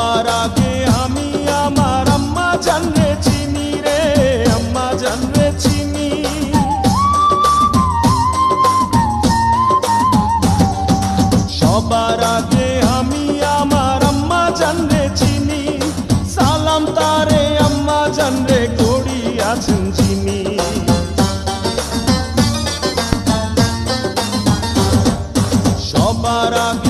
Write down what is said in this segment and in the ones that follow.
সবার আগে আমি আমার আম্মা জানরে চিনি রে, আম্মা জানরে চিনি। সবার আগে আমি আমার আম্মা জানরে চিনি, সালাম তারে আম্মা জানরে করি আছেন চিনি। সবার আগে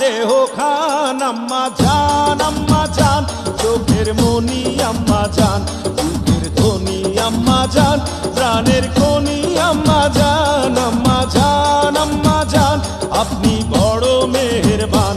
দেহ খান, আম্মা জান আম্মা জান চোখের মনি, আম্মা জান বুকের ধনি, আম্মা জান প্রাণের খনি, আম্মা জান আম্মা জান আম্মা জান আপনি বড় মেহেরবান।